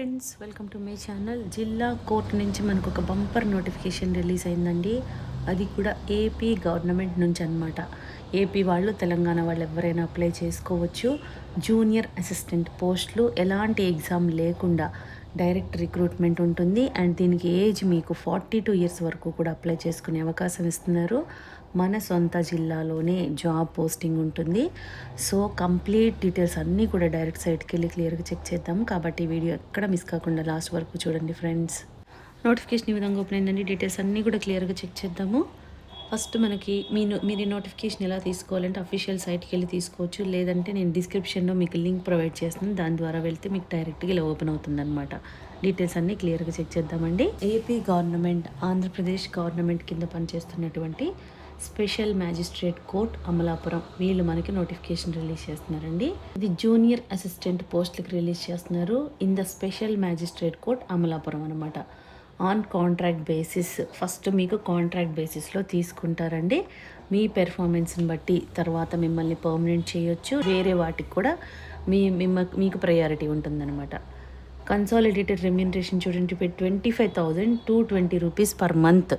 Friends welcome to my channel జిల్లా court నుంచి మనకు ఒక బంపర్ నోటిఫికేషన్ రిలీజ్ అయిందండి. అది కూడా ఏపీ గవర్నమెంట్ నుంచి అనమాట ఏపీ వాళ్ళు తెలంగాణ వాళ్ళు ఎవరైనా అప్లై చేసుకోవచ్చు. జూనియర్ అసిస్టెంట్ పోస్టులు ఎలాంటి ఎగ్జామ్ లేకుండా డైరెక్ట్ రిక్రూట్మెంట్ ఉంటుంది. అండ్ దీనికి ఏజ్ మీకు ఫార్టీ టూ ఇయర్స్ వరకు కూడా అప్లై చేసుకునే అవకాశం ఇస్తున్నారు. మన సొంత జిల్లాలోనే జాబ్ పోస్టింగ్ ఉంటుంది. సో కంప్లీట్ డీటెయిల్స్ అన్నీ కూడా డైరెక్ట్ సైట్కి వెళ్ళి క్లియర్గా చెక్ చేద్దాం. కాబట్టి వీడియో ఎక్కడ మిస్ కాకుండా లాస్ట్ వరకు చూడండి ఫ్రెండ్స్. నోటిఫికేషన్ ఈ విధంగా ఓపెన్ అయిందండి. డీటెయిల్స్ అన్నీ కూడా క్లియర్గా చెక్ చేద్దాము. ఫస్ట్ మనకి మీ మీరు నోటిఫికేషన్ ఎలా తీసుకోవాలంటే అఫీషియల్ సైట్కి వెళ్ళి తీసుకోవచ్చు. లేదంటే నేను డిస్క్రిప్షన్లో మీకు లింక్ ప్రొవైడ్ చేస్తాను దాని ద్వారా వెళ్తే మీకు డైరెక్ట్గా ఇలా ఓపెన్ అవుతుంది అనమాట డీటెయిల్స్ అన్నీ క్లియర్గా చెక్ చేద్దామండి. ఏపీ గవర్నమెంట్ ఆంధ్రప్రదేశ్ గవర్నమెంట్ కింద పనిచేస్తున్నటువంటి స్పెషల్ మ్యాజిస్ట్రేట్ కోర్ట్ అమలాపురం. వీళ్ళు మనకి నోటిఫికేషన్ రిలీజ్ చేస్తున్నారండి. ఇది జూనియర్ అసిస్టెంట్ పోస్టులకు రిలీజ్ చేస్తున్నారు. In the special magistrate court Amalapuram అనమాట ఆన్ కాంట్రాక్ట్ బేసిస్ ఫస్ట్ మీకు కాంట్రాక్ట్ బేసిస్లో తీసుకుంటారండి. మీ పెర్ఫార్మెన్స్ని బట్టి తర్వాత మిమ్మల్ని పర్మనెంట్ చేయొచ్చు. వేరే వాటికి కూడా మీ మిమ్మ మీకు ప్రయారిటీ ఉంటుందన్నమాట. కన్సాలిడేటెడ్ రెమ్యూనరేషన్ చూడండి twenty five thousand two twenty rupees per month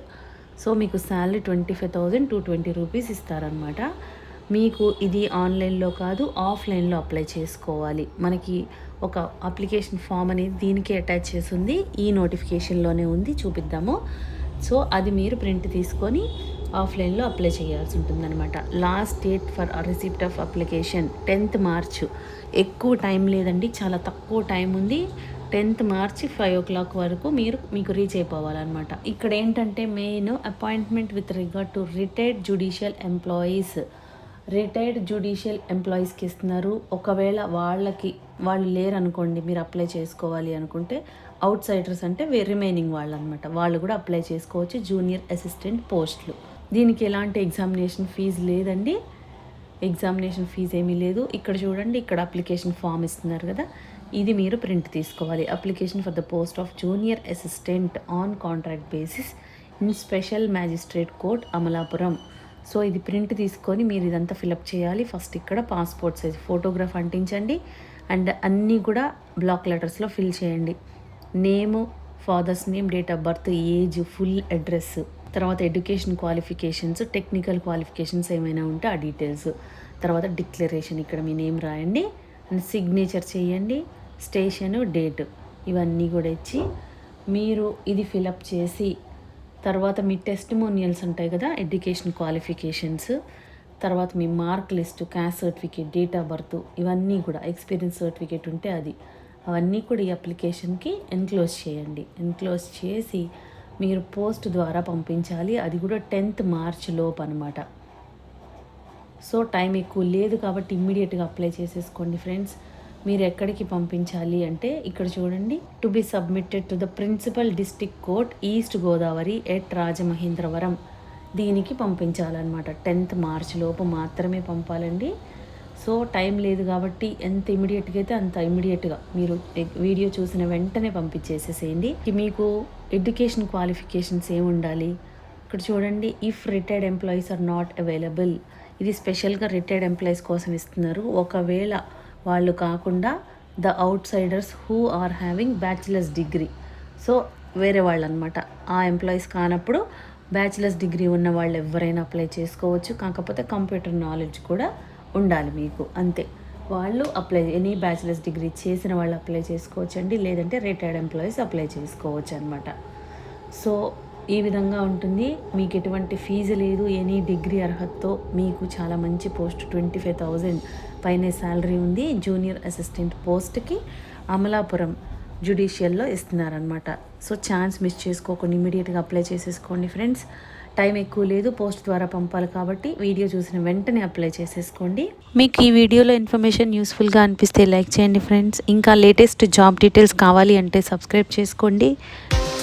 so మీకు salary twenty five thousand two twenty rupees ఇస్తారనమాట మీకు ఇది ఆన్లైన్లో కాదు ఆఫ్లైన్లో అప్లై చేసుకోవాలి. మనకి ఒక అప్లికేషన్ ఫామ్ అనేది దీనికి అటాచ్ చేసి ఉంది ఈ నోటిఫికేషన్లోనే ఉంది చూపిద్దాము. సో అది మీరు ప్రింట్ తీసుకొని ఆఫ్లైన్లో అప్లై చేయాల్సి ఉంటుందన్నమాట. Last date for receipt of application tenth March. ఎక్కువ టైం లేదండి చాలా తక్కువ టైం ఉంది. Tenth March five o'clock వరకు మీరు మీకు రీచ్ అయిపోవాలన్నమాట. ఇక్కడ ఏంటంటే main appointment with regard to retired judicial employees. Retired judicial ఎంప్లాయీస్కి ఇస్తున్నారు. ఒకవేళ వాళ్ళకి వాళ్ళు లేరనుకోండి మీరు అప్లై చేసుకోవాలి అనుకుంటే అవుట్ సైడర్స్ అంటే రిమైనింగ్ వాళ్ళు అనమాట వాళ్ళు కూడా అప్లై చేసుకోవచ్చు జూనియర్ అసిస్టెంట్ పోస్టులు. దీనికి ఎలాంటి ఎగ్జామినేషన్ ఫీజు లేదండి. ఎగ్జామినేషన్ ఫీజు ఏమీ లేదు. ఇక్కడ చూడండి ఇక్కడ అప్లికేషన్ ఫామ్ ఇస్తున్నారు కదా. ఇది మీరు ప్రింట్ తీసుకోవాలి. Application for the post of junior assistant on contract basis in special magistrate court Amalapuram. So ఇది ప్రింట్ తీసుకొని మీరు ఇదంతా ఫిలప్ చేయాలి. ఫస్ట్ ఇక్కడ పాస్పోర్ట్ సైజ్ ఫోటోగ్రాఫ్ అంటించండి. అండ్ అన్నీ కూడా బ్లాక్ లెటర్స్లో ఫిల్ చేయండి. Name father's name date of birth age full address తర్వాత ఎడ్యుకేషన్ క్వాలిఫికేషన్స్ టెక్నికల్ క్వాలిఫికేషన్స్ ఏమైనా ఉంటే ఆ డీటెయిల్స్ తర్వాత డిక్లరేషన్ ఇక్కడ మీ నేమ్ రాయండి. అండ్ సిగ్నేచర్ చేయండి స్టేషను డేట్ ఇవన్నీ కూడా ఇచ్చి మీరు ఇది ఫిలప్ చేసి తర్వాత మీ టెస్టిమోనియల్స్ ఉంటాయి కదా ఎడ్యుకేషన్ క్వాలిఫికేషన్స్ తర్వాత మీ mark list caste certificate date of birth ఇవన్నీ కూడా ఎక్స్పీరియన్స్ సర్టిఫికేట్ ఉంటే అది. అవన్నీ కూడా ఈ అప్లికేషన్కి ఎన్క్లోజ్ చేయండి. ఎన్క్లోజ్ చేసి మీరు పోస్ట్ ద్వారా పంపించాలి. అది కూడా టెన్త్ మార్చ్ లోపు అనమాట సో టైం ఎక్కువ లేదు కాబట్టి ఇమ్మీడియట్గా అప్లై చేసేసుకోండి ఫ్రెండ్స్ మీరు ఎక్కడికి పంపించాలి అంటే ఇక్కడ చూడండి. To be submitted to the principal district court East Godavari at Rajamahendravaram. దీనికి పంపించాలన్నమాట. టెన్త్ మార్చ్ లోపు మాత్రమే పంపాలండి. సో టైం లేదు కాబట్టి ఎంత ఇమీడియట్గా అయితే అంత ఇమీడియట్గా మీరు వీడియో చూసిన వెంటనే పంపించేసేసేయండి. మీకు ఎడ్యుకేషన్ క్వాలిఫికేషన్స్ ఏమి ఉండాలి? ఇక్కడ చూడండి if retired employees are not available ఇది స్పెషల్గా రిటైర్డ్ ఎంప్లాయీస్ కోసం ఇస్తున్నారు. ఒకవేళ వాళ్ళు కాకుండా the outsiders who are having bachelor's degree so వేరే వాళ్ళు అనమాట ఆ ఎంప్లాయీస్ కానప్పుడు బ్యాచిలర్స్ డిగ్రీ ఉన్న వాళ్ళు ఎవరైనా అప్లై చేసుకోవచ్చు. కాకపోతే కంప్యూటర్ నాలెడ్జ్ కూడా ఉండాలి మీకు. అంతే. వాళ్ళు అప్లై ఎనీ బ్యాచిలర్స్ డిగ్రీ చేసిన వాళ్ళు అప్లై చేసుకోవచ్చు అండి లేదంటే రిటైర్డ్ ఎంప్లాయీస్ అప్లై చేసుకోవచ్చు అనమాట సో ఈ విధంగా ఉంటుంది. మీకు ఎటువంటి ఫీజు లేదు. ఎనీ డిగ్రీ అర్హతతో మీకు చాలా మంచి పోస్ట్ ట్వంటీ ఫైవ్ థౌజండ్ పైనే శాలరీ ఉంది. జూనియర్ అసిస్టెంట్ పోస్ట్కి అమలాపురం జుడిషియల్లో ఇస్తున్నారనమాట సో ఛాన్స్ మిస్ చేసుకోకుండా. ఇమీడియట్గా అప్లై చేసేసుకోండి ఫ్రెండ్స్. టైం ఎక్కువ లేదు. పోస్ట్ ద్వారా పంపాలి కాబట్టి వీడియో చూసిన వెంటనే అప్లై చేసేసుకోండి. మీకు ఈ వీడియోలో ఇన్ఫర్మేషన్ యూస్ఫుల్గా అనిపిస్తే లైక్ చేయండి ఫ్రెండ్స్. ఇంకా లేటెస్ట్ జాబ్ డీటెయిల్స్ కావాలి అంటే సబ్స్క్రైబ్ చేసుకోండి.